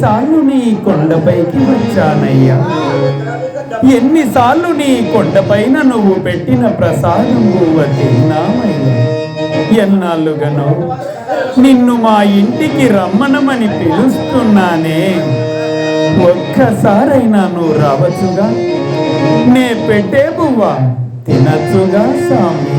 ఎన్నిసార్లు నీ కొండపైకి వచ్చానయ్యా? ఎన్నిసార్లు నీ కొండపైన నువ్వు పెట్టిన ప్రసాదము వదిలినామయ్యా ఎన్నాళ్ళుగాను నిన్ను మా ఇంటికి రమ్మనమని పిలుస్తున్నానే. ఒక్కసారైనా నువ్వు రావచ్చుగా? నే పెట్టే బువ్వ తినచ్చుగా స్వామి?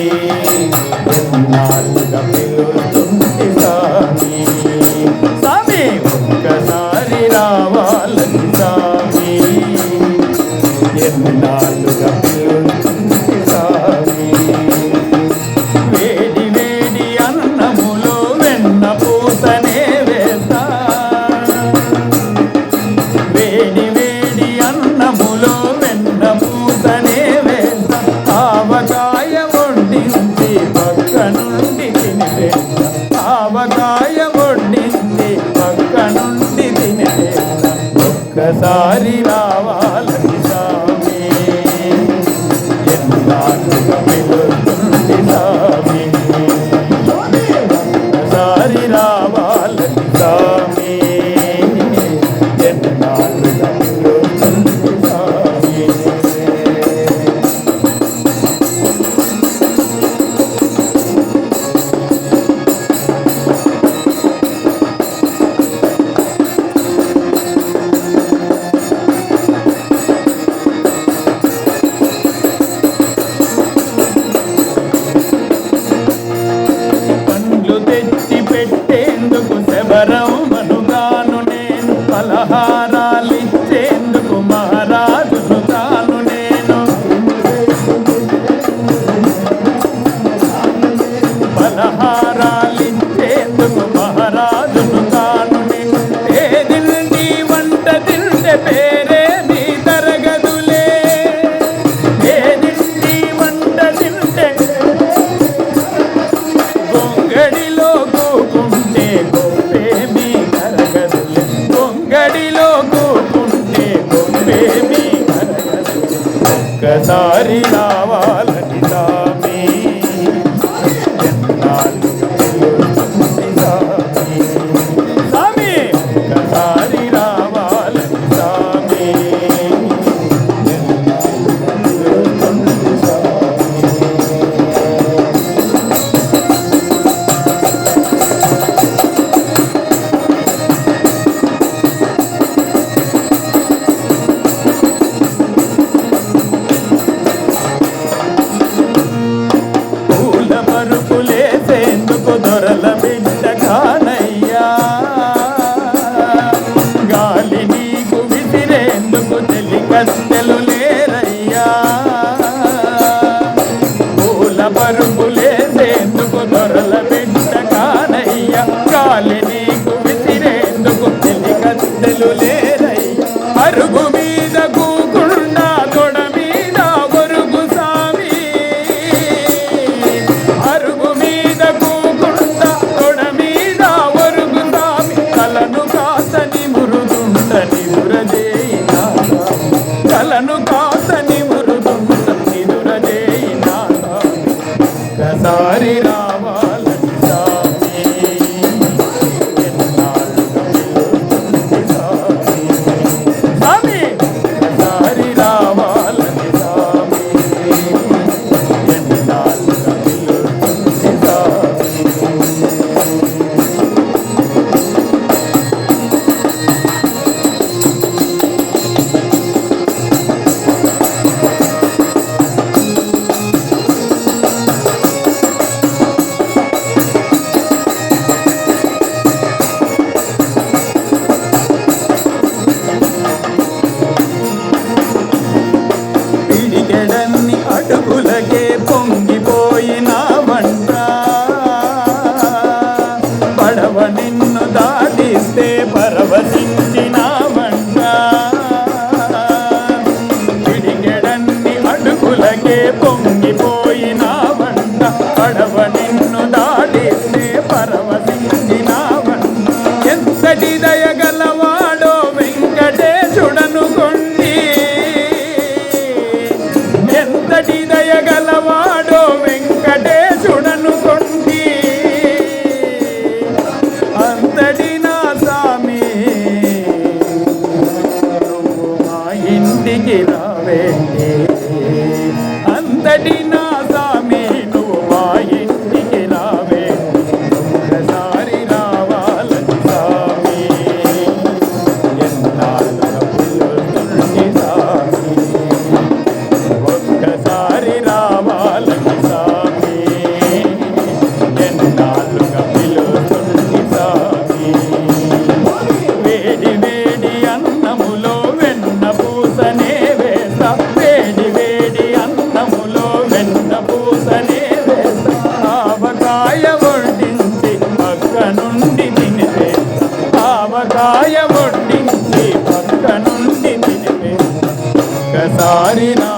ఒక్కసారి రావా நாரி நாவா వందెలు లేరయ్యా. పూల పరుపు లేసేందుకు దొరల బిడ్డ కానయ్యా. కాలి నీకు విసిరేందుకు తెలిగద్దెలు లేరయ్యా. అరుగు பரவசிங்க తినివే పక్క నుండి తినివే ఒకసారి నా